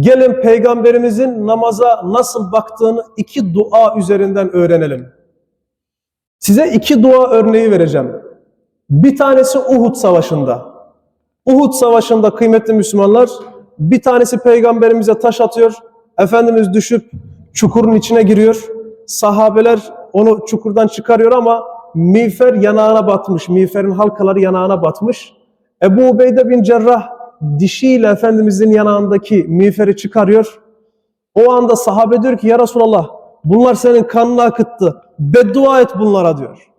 Gelin peygamberimizin namaza nasıl baktığını iki dua üzerinden öğrenelim. Size iki dua örneği vereceğim. Bir tanesi Uhud Savaşı'nda. Uhud Savaşı'nda kıymetli Müslümanlar bir tanesi peygamberimize taş atıyor. Efendimiz düşüp çukurun içine giriyor. Sahabeler onu çukurdan çıkarıyor ama miğfer yanağına batmış. Miğferin halkaları yanağına batmış. Ebu Ubeyde bin Cerrah dişiyle Efendimizin yanağındaki miğferi çıkarıyor. O anda sahabe diyor ki ya Resulallah bunlar senin kanını akıttı. Beddua et bunlara diyor.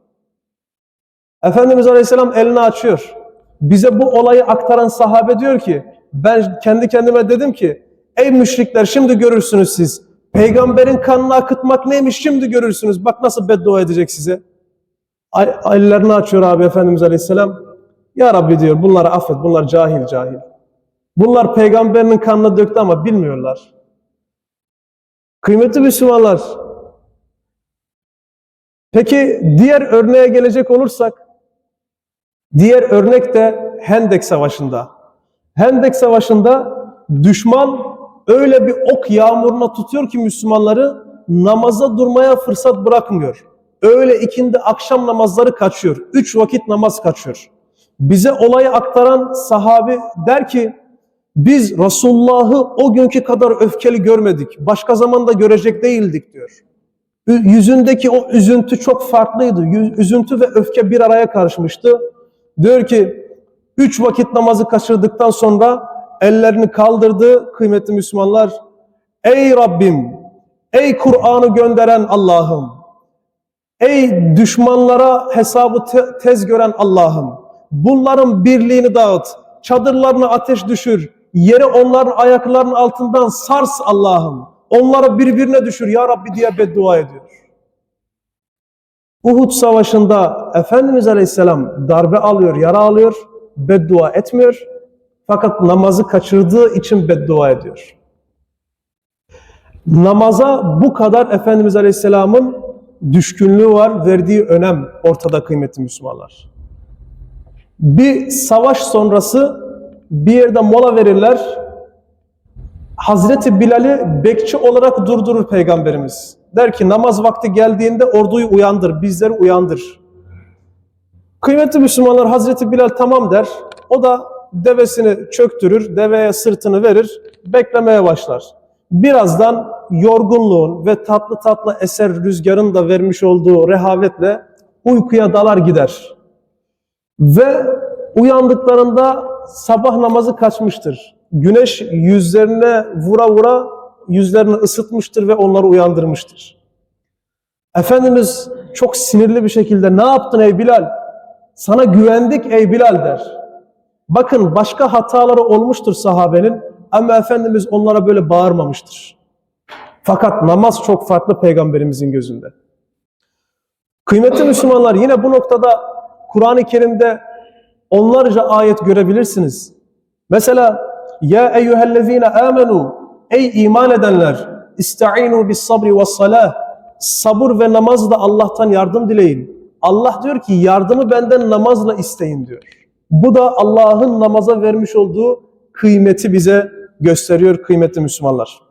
Efendimiz Aleyhisselam elini açıyor. Bize bu olayı aktaran sahabe diyor ki ben kendi kendime dedim ki ey müşrikler şimdi görürsünüz siz. Peygamberin kanını akıtmak neymiş şimdi görürsünüz. Bak nasıl beddua edecek size. Ellerini açıyor abi Efendimiz Aleyhisselam. Ya Rabbi diyor bunları affet bunlar cahil cahil. Bunlar peygamberinin kanını döktü ama bilmiyorlar. Kıymetli Müslümanlar. Peki diğer örneğe gelecek olursak Diğer örnek de Hendek Savaşı'nda. Hendek Savaşı'nda düşman öyle bir ok yağmuruna tutuyor ki Müslümanları namaza durmaya fırsat bırakmıyor. Öyle ikindi akşam namazları kaçıyor. Üç vakit namaz kaçıyor. Bize olayı aktaran sahabi der ki biz Resulullah'ı o günkü kadar öfkeli görmedik. Başka zamanda görecek değildik diyor. Yüzündeki o üzüntü çok farklıydı. Üzüntü ve öfke bir araya karışmıştı. Diyor ki üç vakit namazı kaçırdıktan sonra ellerini kaldırdı kıymetli Müslümanlar. Ey Rabbim, ey Kur'an'ı gönderen Allah'ım, ey düşmanlara hesabı te- tez gören Allah'ım, bunların birliğini dağıt, çadırlarına ateş düşür, yeri onların ayaklarının altından sars Allah'ım, onları birbirine düşür ya Rabbi diye beddua ediyor. Uhud Savaşı'nda Efendimiz Aleyhisselam darbe alıyor, yara alıyor, beddua etmiyor. Fakat namazı kaçırdığı için beddua ediyor. Namaza bu kadar Efendimiz Aleyhisselam'ın düşkünlüğü var, verdiği önem ortada kıymetli Müslümanlar. Bir savaş sonrası bir yerde mola verirler. Hazreti Bilal'i bekçi olarak durdurur Peygamberimiz. Der ki namaz vakti geldiğinde orduyu uyandır, bizleri uyandır. Kıymetli Müslümanlar Hazreti Bilal tamam der. O da devesini çöktürür, deveye sırtını verir, beklemeye başlar. Birazdan yorgunluğun ve tatlı tatlı eser rüzgarın da vermiş olduğu rehavetle uykuya dalar gider. Ve uyandıklarında sabah namazı kaçmıştır. Güneş yüzlerine vura vura yüzlerini ısıtmıştır ve onları uyandırmıştır. Efendimiz çok sinirli bir şekilde ne yaptın ey Bilal? Sana güvendik ey Bilal der. Bakın başka hataları olmuştur sahabenin ama Efendimiz onlara böyle bağırmamıştır. Fakat namaz çok farklı peygamberimizin gözünde. Kıymetli Müslümanlar yine bu noktada Kur'an-ı Kerim'de onlarca ayet görebilirsiniz. Mesela ya eyyühellezine amenu ey iman edenler istainu bis sabri ve salah sabır ve namazla Allah'tan yardım dileyin. Allah diyor ki yardımı benden namazla isteyin diyor. Bu da Allah'ın namaza vermiş olduğu kıymeti bize gösteriyor kıymetli Müslümanlar.